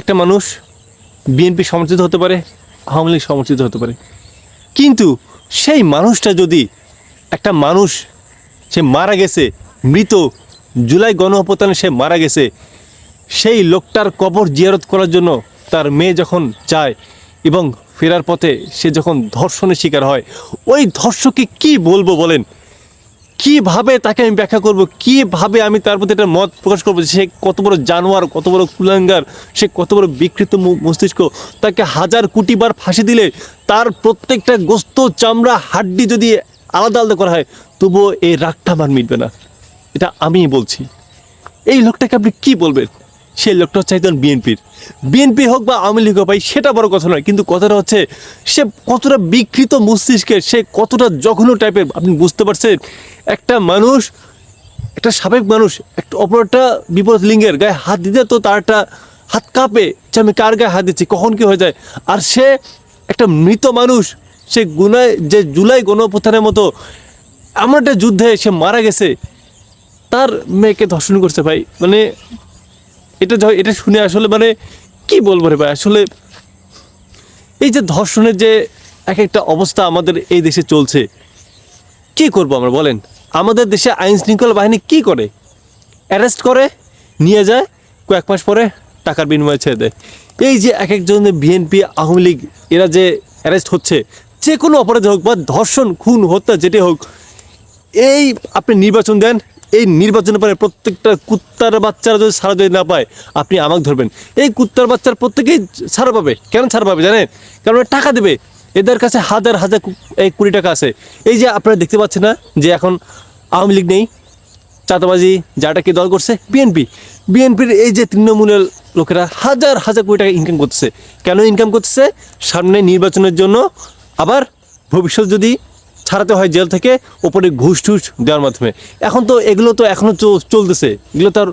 একটা মানুষ বিএনপি সমর্থিত হতে পারে, আওয়ামী লীগ সমর্থিত হতে পারে। কিন্তু সেই মানুষটা যদি একটা মানুষ সে মারা গেছে, মৃত জুলাই গণ সে মারা গেছে, সেই লোকটার কবর জিয়ারত করার জন্য তার মেয়ে যখন যায় এবং ফেরার পথে সে যখন ধর্ষণের শিকার হয়, ওই ধর্ষকে কি বলব বলেন? কীভাবে তাকে আমি ব্যাখ্যা করব? কীভাবে আমি তার প্রতি একটা মত প্রকাশ করব সে কত বড় জানোয়ার, কত বড় কুলাঙ্গার, সে কত বড় বিকৃত মস্তিষ্ক? তাকে হাজার কোটি বার ফাঁসি দিলে তার প্রত্যেকটা গোস্ত, চামড়া, হাড্ডি যদি আলাদা আলাদা করা হয়, তবুও এই রাগটা আমার মিটবে না। এটা আমি বলছি। এই লোকটাকে আপনি কি বলবেন? সেই লোকটা হচ্ছে একজন বিএনপির। বিএনপি হোক বা আওয়ামী লীগ হোক ভাই, সেটা বড় কথা নয়। কিন্তু কথাটা হচ্ছে, সে কতটা বিকৃত মস্তিষ্কের, সে কতটা জঘন্য টাইপের, আপনি বুঝতে পারছেন? একটা মানুষ, একটা সাবেক মানুষ, একটা অপর একটা বিপদ লিঙ্গের গায়ে হাত দিতে তো তার একটা হাত কাঁপে, যে আমি কার গায়ে হাত দিচ্ছি, কখন কি হয়ে যায়? আর সে একটা মৃত মানুষ, সে গুনায়, যে জুলাই গণপ্রথানের মতো এমন একটা যুদ্ধে সে মারা গেছে, তার মেয়েকে ধর্ষণ করছে ভাই। মানে এটা এটা শুনে আসলে মানে কি বলব রে ভাই? আসলে এই যে ধর্ষণের যে এক একটা অবস্থা আমাদের এই দেশে চলছে, কি করব আমরা বলেন? আমাদের দেশে আইন শৃঙ্খলা বাহিনী কি করে? অ্যারেস্ট করে, নিয়ে যায়, কয়েক মাস পরে টাকার বিনিময়ে ছেড়ে দেয়। এই যে এক একজনের বিএনপি, আওয়ামী লীগ, এরা যে অ্যারেস্ট হচ্ছে, যে কোনো অপরাধে হোক বা ধর্ষণ, খুন, হত্যা যেটি হোক, এই আপনি নির্বাচন দেন এই নির্বাচনের পরে প্রত্যেকটা কুত্তার বাচ্চারা যদি সারা যদি না পায়, আপনি আমাকে ধরবেন। এই কুত্তার বাচ্চার প্রত্যেকেই ছাড়া পাবে। কেন ছাড়া পাবে জানেন? কারণ টাকা দেবে। এদের কাছে হাজার হাজার এই কুড়ি টাকা আছে। এই যে আপনারা দেখতে পাচ্ছেন না যে এখন আওয়ামী লীগ নেই, চাঁদাবাজি, যাটা কি দল করছে? বিএনপি। বিএনপির এই যে তৃণমূলের লোকেরা হাজার হাজার কোটি টাকা ইনকাম করতেছে। কেন ইনকাম করতেছে? সামনে নির্বাচনের জন্য আবার ভবিষ্যৎ যদি ছাড়াতে হয় জেল থেকে ওপরে ঘুষ টুস দেওয়ার মাধ্যমে। এখন তো এগুলো তো এখনও চলতেছে। এগুলো তো আর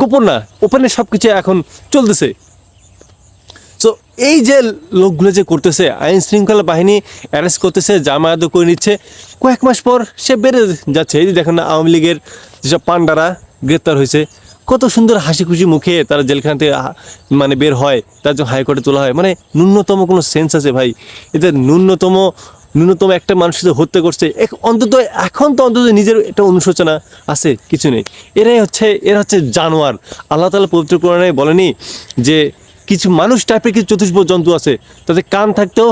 গোপন না। ওপেনে সব কিছু এখন চলতেছে। সো এই যে লোকগুলো যে করতেছে, আইন শৃঙ্খলা বাহিনী অ্যারেস্ট করতেছে, জামায়াত করে নিচ্ছে, কয়েক মাস পর সে বেড়ে যাচ্ছে। এই যে দেখেন না, আওয়ামী লীগের যেসব পান্ডারা গ্রেপ্তার হয়েছে, কত সুন্দর হাসি খুশি মুখে তারা জেলখানা থেকে মানে বের হয়, তার জন্য হাইকোর্টে তোলা হয়। মানে ন্যূনতম কোনো সেন্স আছে ভাই। এদের ন্যূনতম ন্যূনতম একটা মানুষের যে হত্যা করছে অন্তত এখন তো অন্তত নিজের একটা অনুশোচনা আছে, কিছু নেই। এরাই হচ্ছে, এরা হচ্ছে জানোয়ার। আল্লাহ তালা পবিত্র কোরআনে বলেনি যে, কিছু মানুষ টাইপের কিছু চতুষ্প জন্তু আছে, তাদের কান থাকতেও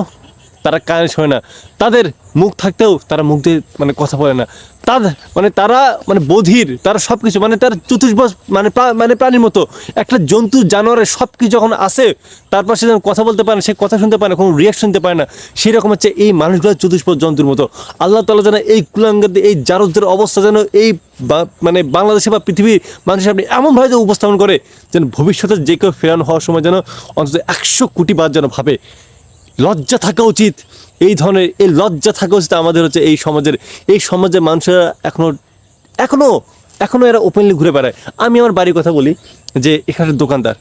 তারা কানে শোয় না। তাদের মুখ থাকতেও তারা মুখ দিয়ে মানে কথা বলে না। তাদের মানে তারা মানে বধির, তারা সব কিছু মানে তার চতুষ্প মানে মানে প্রাণীর মতো। একটা জন্তু জানোয়ারের সব কিছু যখন আসে, তারপর সে যখন কথা বলতে পারে না, সে কথা শুনতে পারে না, কোনো রিয়াকশন দিতে পারে না সেই রকম হচ্ছে এই মানুষগুলো চতুষ্প জন্তুর মতো। আল্লাহ তালা যেন এই কুলাঙ্গার এই জারজদের অবস্থা যেন এই মানে বাংলাদেশে বা পৃথিবীর মানুষের আপনি এমনভাবে উপস্থাপন করে, যেন ভবিষ্যতে যে কেউ ফেরানো হওয়ার সময় যেন অন্তত একশো কোটি বার যেন ভাবে। লজ্জা থাকা উচিত। এই ধরনের, এই লজ্জা থাকা উচিত আমাদের হচ্ছে এই সমাজের এই সমাজের মানুষেরা এখনও এখনও এখনও এরা ওপেনলি ঘুরে বেড়ায়। আমি আমার বাড়ির কথা বলি, যে এখানে দোকানদার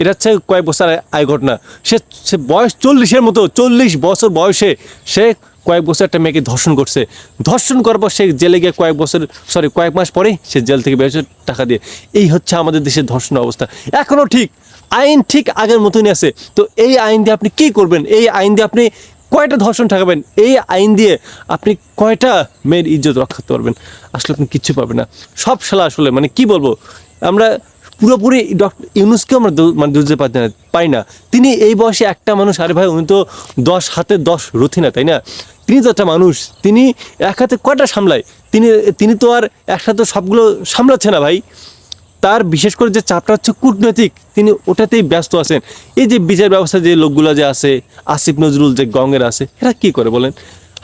এটা হচ্ছে কয়েক বছর আয় ঘটনা। সে সে বয়স চল্লিশের মতো, চল্লিশ বছর বয়সে সে কয়েক বছর একটা মেয়েকে ধর্ষণ করছে। ধর্ষণ করার পর সে জেলে গিয়ে কয়েক বছর সরি কয়েক মাস পরে সে জেল থেকে বেরোচ্ছে টাকা দিয়ে। এই হচ্ছে আমাদের দেশের ধর্ষণ অবস্থা। এখনও ঠিক, আইন ঠিক আগের মতনই আছে। তো এই আইন দিয়ে আপনি কি করবেন? এই আইন দিয়ে আপনি কয়টা ধর্ষণ ঠেকাবেন? এই আইন দিয়ে আপনি কয়টা মেয়ের ইজ্জত রক্ষা করতে পারবেন? আসলে আপনি কিচ্ছু পাবেন না। সব শালা আসলে মানে কি বলব? আমরা পুরোপুরি ডক্টর ইউনুসকেও আমরা মানে দুধে পাই না পাই না। তিনি এই বয়সে একটা মানুষ, আরে ভাই, উনি তো দশ হাতে দশ রথি না তাই না? তিনি তো একটা মানুষ, তিনি এক হাতে কয়টা সামলায়? তিনি তিনি তো আর একসাথে সবগুলো সামলাচ্ছে না ভাই। তার বিশেষ করে যে চাপটা হচ্ছে কূটনৈতিক, তিনি ওটাতেই ব্যস্ত আছেন। এই যে বিচার ব্যবস্থা যে লোকগুলো যে আছে, আসিফ নজরুল যে গঙ্গের আছে, এরা কি করে বলেন?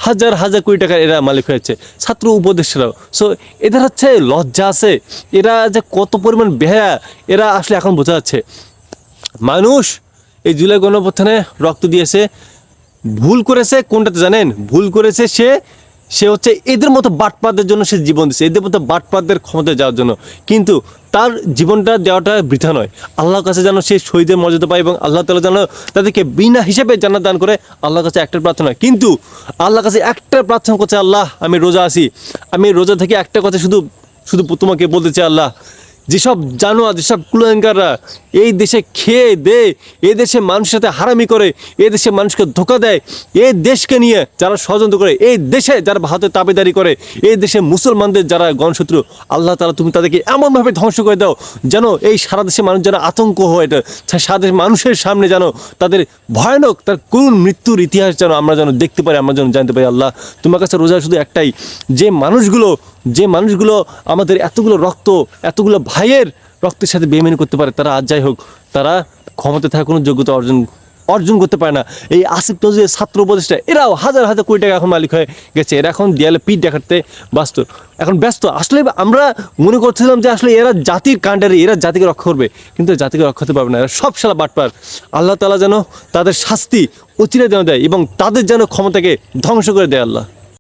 হাজার হাজার কোটি টাকার এরা মালিক হয়েছে, ছাত্র উপদেষ্টারাও। সো এদের হচ্ছে লজ্জা আছে, এরা যে কত পরিমাণ বেহায়া, এরা আসলে এখন বোঝা যাচ্ছে। মানুষ এই জুলাই গণপ্রথানে রক্ত দিয়েছে, ভুল করেছে কোনটাতে জানেন? ভুল করেছে সে সে হচ্ছে এদের মতো বাটপাদের জন্য সে জীবন দিচ্ছে এদের মতো বাটপাদের ক্ষমতা যাওয়ার জন্য। কিন্তু তার জীবনটা দেওয়াটা বৃথা নয়। আল্লাহর কাছে যেন সে শহীদের মর্যাদা পায় এবং আল্লাহ তালা যেন তাদেরকে বিনা হিসেবে জানা দান করে আল্লাহর কাছে একটা প্রার্থনা কিন্তু আল্লাহর কাছে একটা প্রার্থনা করছে আল্লাহ, আমি রোজা আসি আমি রোজা থেকে একটা কথা শুধু শুধু তোমাকে বলতে চাই আল্লাহ যেসব জানোয়ার, যেসব কুলাঙ্কাররা এই দেশে খেয়ে দে এই দেশে মানুষের সাথে হারামি করে, এই দেশে মানুষকে ধোকা দেয়, এই দেশকে নিয়ে যারা ষড়যন্ত্র করে, এই দেশে যারা ভারতের তাবেদারি করে, এই দেশে মুসলমানদের যারা গণশত্রু, আল্লাহ তালা তুমি তাদেরকে এমনভাবে ধ্বংস করে দাও যেন এই সারা দেশে মানুষ যেন আতঙ্ক হয়, এটা সারা দেশের মানুষের সামনে যেন তাদের ভয়ানক, তার করুণ মৃত্যুর ইতিহাস যেন আমরা যেন দেখতে পারি, আমরা যেন জানতে পারি, আল্লাহ তোমার কাছে রোজা শুধু একটাই, যে মানুষগুলো যে মানুষগুলো আমাদের এতগুলো রক্ত, এতগুলো ভাইয়ের রক্তের সাথে বেমেনি করতে পারে, তারা আজ যাই হোক, তারা ক্ষমতা থাকার কোনো যোগ্যতা অর্জন অর্জন করতে পারে না। এই আসিফ নজরুলের ছাত্র উপদেষ্টা, এরাও হাজার হাজার কোটি টাকা এখন মালিক হয়ে গেছে। এরা এখন দেয়ালে পিঠ দেখাতে ব্যস্ত। এখন ব্যস্ত। আসলে আমরা মনে করছিলাম যে আসলে এরা জাতির কাণ্ডারে, এরা জাতিকে রক্ষা করবে, কিন্তু জাতিকে রক্ষা করতে পারবে না। এরা সব সালা বাটপার। আল্লাহ তালা যেন তাদের শাস্তি অচিরে যেন দেয় এবং তাদের যেন ক্ষমতাকে ধ্বংস করে দেয় আল্লাহ।